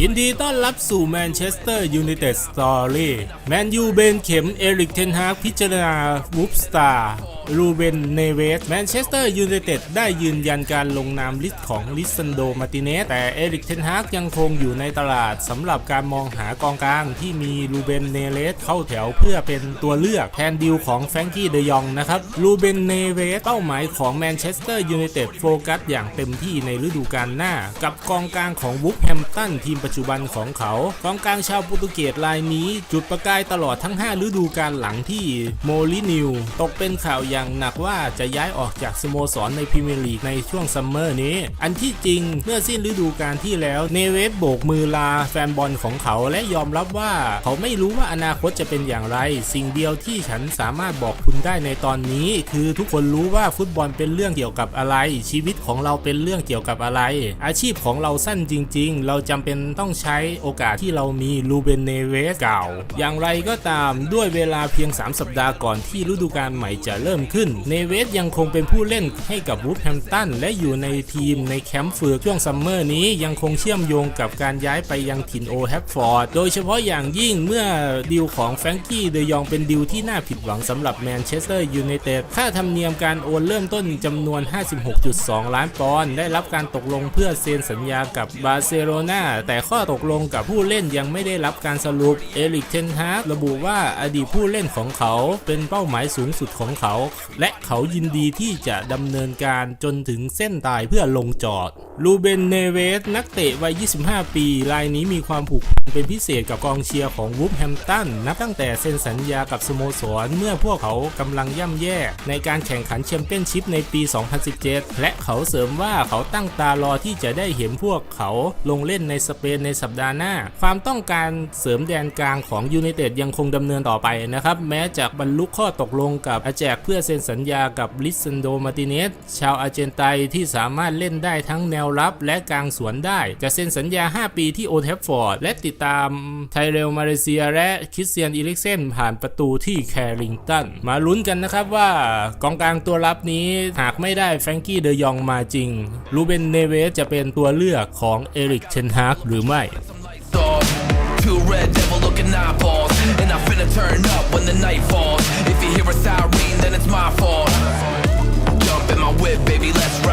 ยินดีต้อนรับสู่แมนเชสเตอร์ยูไนเต็ดสตอรี่แมนยูเบนเข็ม เอริกเทนฮากพิจารณาวูฟสตาร์ รูเบน เนเวส แมนเชสเตอร์ยูไนเต็ดได้ยืนยันการลงนามลิสต์ของลิซันโด มาติเนส แต่เอริก เทนฮากยังคงอยู่ในตลาดสำหรับการมองหากองกลางที่มีรูเบน เนเวสเข้าแถวเพื่อเป็นตัวเลือกแทนดิวของแฟรงกี้เดยองนะครับรูเบน เนเวส เป้าหมายของแมนเชสเตอร์ยูไนเต็ดโฟกัสอย่างเต็มที่ในฤดูกาลหน้า กับกองกลางของวูฟแฮมตันทีมปัจจุบันของเขา กองกลางชาวโปรตุเกสรายนี้ จุดประกายตลอดทั้ง 5 ฤดูกาลหลังที่โมลินิวตกเป็นข่าวใหญ่อย่างหนักว่าจะย้ายออกจากสโมสรในพรีเมียร์ลีกในช่วงซัมเมอร์นี้ อันที่จริงเมื่อสิ้นฤดูกาลที่แล้วเนเวสโบกมือลาแฟนบอลของเขาและยอมรับว่าเขาไม่รู้ว่าอนาคตจะเป็นอย่างไร สิ่งเดียวที่ฉันสามารถบอกคุณได้ในตอนนี้ คือทุกคนรู้ว่าฟุตบอลเป็นเรื่องเกี่ยวกับอะไร ชีวิตของเราเป็นเรื่องเกี่ยวกับอะไร อาชีพของเราสั้นจริง ๆ เราจำเป็นต้องใช้โอกาสที่เรามีลูเบนเนเวสเก่า อย่างไรก็ตามด้วยเวลาเพียง 3 สัปดาห์ก่อนที่ฤดูกาลใหม่จะเริ่มขึ้น เนเวสยังคงเป็นผู้เล่นให้กับวูฟแฮมตันและอยู่ในทีมในแคมป์ฝึกช่วงซัมเมอร์นี้ยังคงเชื่อมโยงกับการย้ายไปยังถิ่นโอแฮปฟอร์ด โดยเฉพาะอย่างยิ่งเมื่อดีลของแฟรงกี้เดยองเป็นดีลที่น่าผิดหวังสำหรับแมนเชสเตอร์ยูไนเต็ด ค่าธรรมเนียมการโอนเริ่มต้นจำนวน 56.2 ล้านปอนด์ ได้รับการตกลงเพื่อเซ็นสัญญากับบาร์เซโลนาแต่ข้อตกลงกับผู้เล่นยังไม่ได้รับการสรุป เอริก เทนฮากระบุว่าอดีตผู้เล่นของเขาเป็นเป้าหมายสูงสุดของเขาและเขายินดีที่จะดำเนินการจนถึงเส้นตายเพื่อลงจอด ลูเบน เนเวส นักเตะวัย 25 ปี รายนี้มีความผูกพันเป็นพิเศษกับกองเชียร์ของวูฟแฮมตัน นับตั้งแต่เซ็นสัญญากับสโมสร เมื่อพวกเขากำลังย่ำแย่ ในการแข่งขันแชมเปี้ยนชิพในปี 2017 และเขาเสริมว่าเขาตั้งตารอที่จะได้เห็นพวกเขาลงเล่นในสเปนในสัปดาห์หน้า ความต้องการเสริมแดนกลางของยูไนเต็ดยังคงดำเนินต่อไปนะครับ แม้จากบรรลุข้อตกลงกับอาแจกเพื่อเซ็นสัญญากับลิซันโดมาติเนสชาวอาร์เจนไตที่สามารถเล่นได้ทั้งแนวรับและกลางสวนได้ จะเซ็นสัญญา 5 ปีที่โอเทฟฟอร์ด และติดตามไทเรลมาเลเซียและคริสเตียนอิลิกเซนผ่านประตูที่แคริงตัน มาลุ้นกันนะครับว่ากองกลางตัวรับนี้หากไม่ได้แฟรงกี้เดยองมาจริงรูเบนเนเวสจะเป็นตัวเลือกของเอริกเชนฮากหรือไม่ me, let's